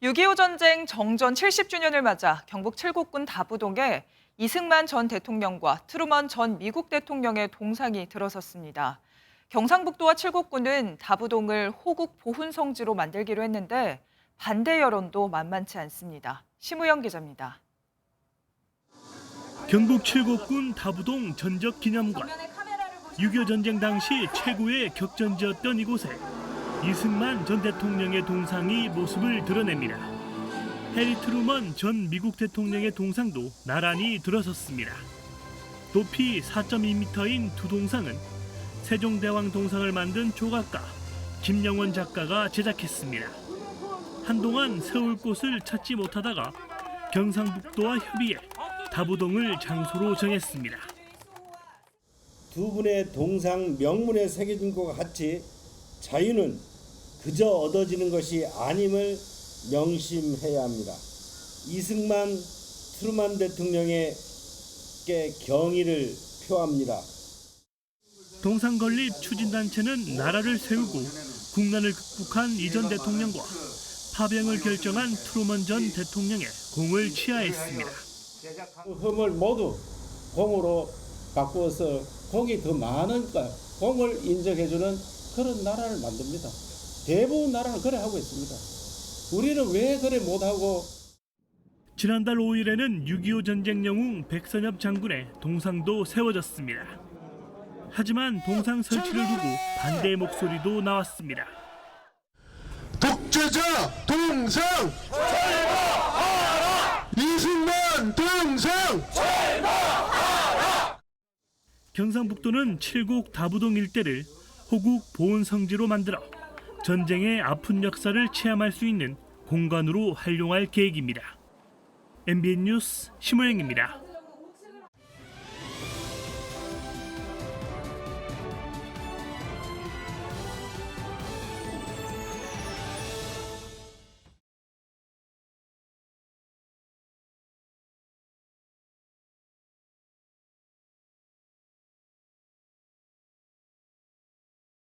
6.25 전쟁 정전 70주년을 맞아 경북 칠곡군 다부동에 이승만 전 대통령과 트루먼 전 미국 대통령의 동상이 들어섰습니다. 경상북도와 칠곡군은 다부동을 호국 보훈 성지로 만들기로 했는데 반대 여론도 만만치 않습니다. 심우영 기자입니다. 경북 칠곡군 다부동 전적 기념관. 6.25 전쟁 당시 최고의 격전지였던 이곳에 이승만 전 대통령의 동상이 모습을 드러냅니다. 해리 트루먼 전 미국 대통령의 동상도 나란히 들어섰습니다. 높이 4.2m인 두 동상은 세종대왕 동상을 만든 조각가 김영원 작가가 제작했습니다. 한동안 세울 곳을 찾지 못하다가 경상북도와 협의해 다부동을 장소로 정했습니다. 두 분의 동상 명문에 새겨진 것과 같이 자유는 그저 얻어지는 것이 아님을 명심해야 합니다. 이승만 트루만 대통령에게 경의를 표합니다. 동상 건립 추진단체는 나라를 세우고 국난을 극복한 이전 대통령과 파병을 결정한 트루먼 전 대통령의 공을 치하했습니다. 흠을 모두 공으로 바꾸어서 공이 더 많으니까 공을 인정해주는 그런 나라를 만듭니다. 대부분 나라는 그래 하고 있습니다. 우리는 왜 그래 못하고 지난달 5일에는 6.25 전쟁 영웅 백선엽 장군의 동상도 세워졌습니다. 하지만 동상 설치를 두고 반대의 목소리도 나왔습니다. 독재자 동상 이승만 동상 경상북도는 칠곡 다부동 일대를 호국 보훈 성지로 만들어 전쟁의 아픈 역사를 체험할 수 있는 공간으로 활용할 계획입니다. MBN 뉴스 심호영입니다.